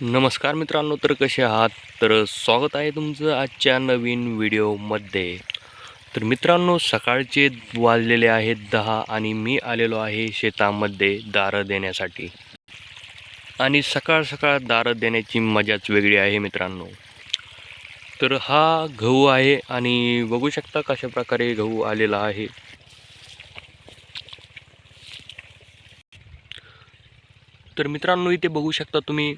नमस्कार मित्रांनो तर कसे आहात? तर स्वागत आहे तुमचं आजच्या नवीन व्हिडिओमध्ये. तर मित्रांनो सकाळचे वाजलेले आहेत दहा आणि मी आलेलो आहे शेतामध्ये दारं देण्यासाठी. आणि सकाळ सकाळ दारं देण्याची मजाच वेगळी आहे मित्रांनो. तर हा गहू आहे आणि बघू शकता कशा प्रकारे गहू आलेला आहे. तर मित्रांनो इथे बघू शकता तुम्ही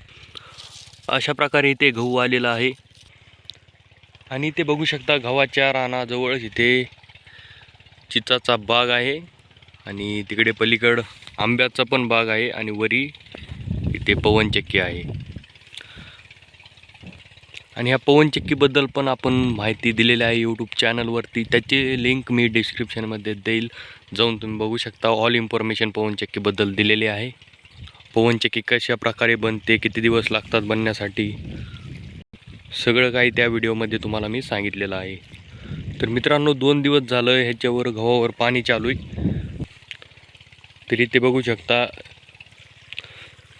अशा प्रकारे इथे गहू आलेला आहे. आणि इथे बघू शकता गव्हाच्या रानाजवळच इथे चिचाचा बाग आहे. आणि तिकडे पलीकड आंब्याचा पण बाग आहे आणि वरी इथे पवनचक्की आहे. आणि ह्या पवनचक्कीबद्दल पण आपण माहिती दिलेली आहे यूट्यूब चॅनलवरती त्याची लिंक मी डिस्क्रिप्शनमध्ये देईल. जाऊन तुम्ही बघू शकता. ऑल इन्फॉर्मेशन पवनचक्कीबद्दल दिलेली आहे. पवनचक्की कशा प्रकारे बनते किती दिवस लागतात बनण्यासाठी सगळं काही त्या व्हिडिओमध्ये तुम्हाला मी सांगितलेलं आहे. तर मित्रांनो दोन दिवस झालं ह्याच्यावर गव्हावर पाणी चालू आहे. तरी ते बघू शकता.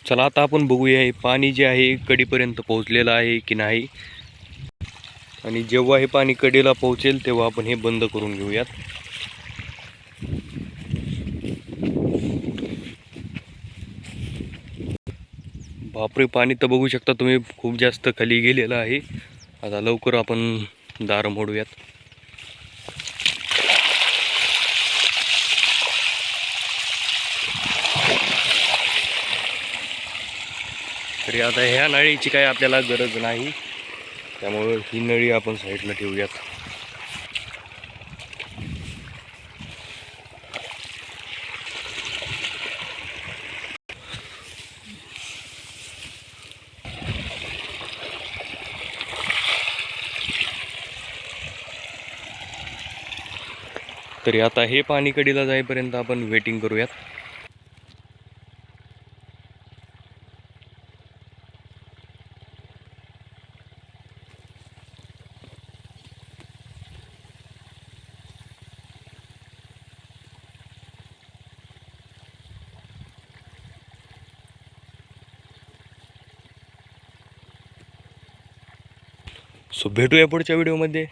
चला आता आपण बघूया हे पाणी जे आहे कडीपर्यंत पोहोचलेलं आहे की नाही. आणि जेव्हा हे पाणी कडीला पोहोचेल तेव्हा आपण हे बंद करून घेऊयात. बापरे पाणी तर बघू शकता तुम्ही खूप जास्त खाली गेलेलं आहे. आता लवकर आपण दार मोडूयात. तरी आता ह्या नळीची काही आपल्याला गरज नाही. त्यामुळं ही नळी आपण साईडला ठेवूयात. तरी आता हे पाणी कडीला जाईपर्यंत आपण वेटिंग करूयात. सो भेटूया पुढच्या व्हिडिओमध्ये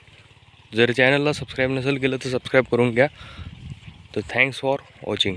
जर चॅनलला सबस्क्राईब नसेल केलं तर सबस्क्राईब करून घ्या. तर थँक्स फॉर वॉचिंग.